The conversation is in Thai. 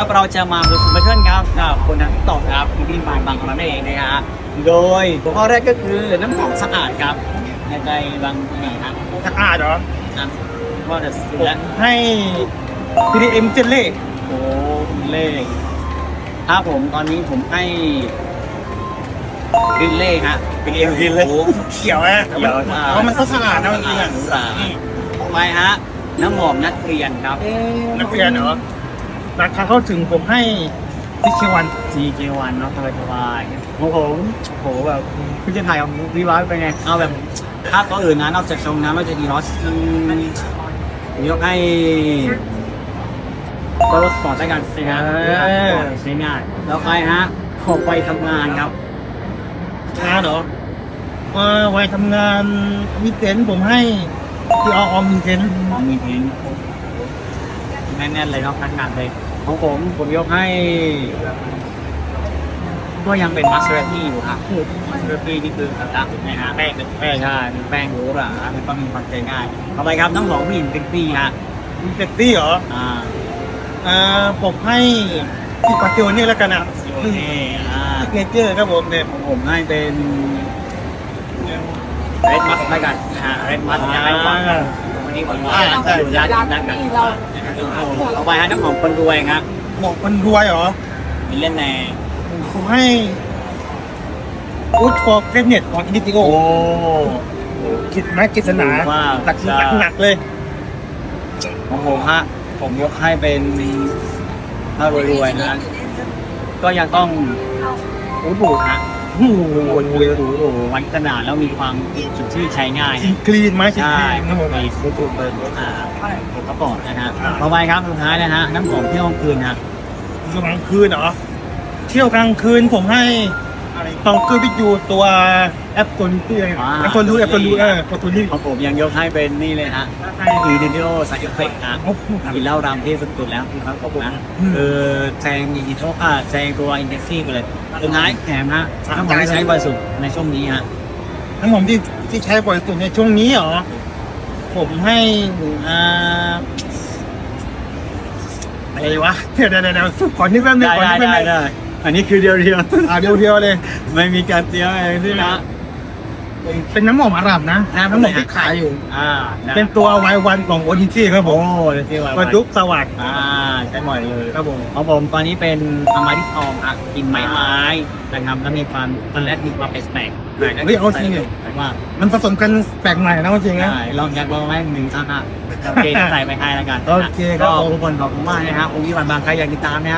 ครับเราจะมาดูสมบัติครับกับคนนักตอบครับคุณพี่บานบางของเรานั่นเองนะฮะโดยหัวข้อแรกก็คือน้ำหอมสะอาดครับในใจบางนี่ฮะสะอาดเหรอนะก็จะสุดแล้วให้ PDM เจนเล่โอ้เล่ครับผมตอนนี้ผมให้ดินเล่ฮะเป็นเอลดินเล่เขียวอะเขียวเพราะมันก็สะอาดนะจริงๆอะหรูหราต่อไปฮะน้ำหอมนักเรียนครับนักเรียนเหรอ ราคาเข้าถึงผมให้ดิชิวัน GK1 เนาะสบายสบายๆของผมโหแบบคุณจะถ่ายของพี่ร้อยไปนไง เอาแบบถ้าตัวอื่นนะนอกจากชมนะไม่จะดีรอสผมยกให้ตัวรถสปอร์ตใช้การใช้งานใช้ง่ายแล้วใครฮะขอไปทำงานครับงานเหรอเออไว้ทำงานวิเศษผมให้ที่อออมวิเศษมีเพลงแน่นๆเลยเนาะพันงานเลย ของผมผมยกให้ ก็ยังเป็นมาสเตอร์ที่อยู่ครับมาสเตอร์ที่นี่คือดังนะฮะแป้งเป็นแป้งใช่เป็นแป้งหรูหราเป็นก็มีความใจง่ายต่อไปครับน้ำหอมผู้หญิงเป็นปีฮะเซ็กซี่เหรออ่าเอ่าผมให้ที่ปาเตียวนี่แล้วกันอะโอเคอ่าเนเจอร์ครับผมเนี่ยของผมให้เป็นเรดมัสแล้วกันนะฮะเรดมัสยังไงก่อน วันนี้ผมว่าจะอยู่ร้านนั้นกันต่อไปฮะน้ำหอมคนรวยครับบอกคนรวยเหรอมีเล่นในผมให้อุดฟอร์เกรเน็ตของอินิติโอกิจนะกิจนาว่าหนักหนักหนักเลยของผมฮะผมยกให้เป็นถ้ารวยๆนะ ก็ยังต้องอูดูฮะหู โอ้โหดูดูวันขนาดแล้วมีความจุดที่ใช้ง่ายสีกรีนไหมสีใช่กรีนครับผม มีฟูตูเบิร์นอ่าผมก็บอกนะฮะต่อไปครับสุดท้ายนะฮะน้ำหอมเที่ยวกลางคืนฮะกลางคืนเหรอ เที่ยวกลางคืนผมให้ ตองคือวิจูตัวแอปตัวนี้อะไรแอปตัวรู้แอปตัวรู้เออแอปตัวนี้ ของผมยังยกให้เป็นนี่เลยฮะให้คือดิจิโอไซเอฟเฟกต์ฮะโอ้โหกินเหล้ารำที่สุดๆแล้วคือครับผมนะอืมเออแซงดิจิทัลอ่าแซงตัวอินเด็กซี่ไปเลยสุดท้ายแถมฮะน้ำหอมที่ใช้บ่อยสุดในช่วงนี้ฮะทั้งผมที่ที่ใช้บ่อยสุดในช่วงนี้เหรอ ผมให้อ่าอะไรวะเดี๋ยวเดี๋ยวเดี๋ยวขอนิดแป๊บนึงได้ขอได้นิดแป๊บได้นึงได้ อันนี้คือเดียวเดียวอ่าเดียวเดียวเลย ๆไม่มีการเตรียมอะไรทั้งสิ้นนะ เป็นน้ำหอมอาหรับนะ อ่า น้ำหอมที่ขายอยู่ อ่าได้เป็นตัวไววันของโอดิซี่ครับผโอ้มเดี๋ยวที่ว่าประดุกสวัสดิ์อ่าใช้บ่อยเลยครับผม ของผมตอนนี้เป็นอามาริทองอะกินไม้ไม้นะครับแล้วมีความตอนแรกมีความแปลกๆเฮ้ยเอาจริงเหรอแต่ว่ามันผสมกันแปลกใหม่นะจริงๆนะ ได้ลองอยากลองไหมหนึ่งท่านอะโอเคใส่ไปให้แล้วกันโอเคครับ ก็ผมทุกคนขอบคุณมากนะครับองค์ที่บานบางใครอยากติดตามนะฮะ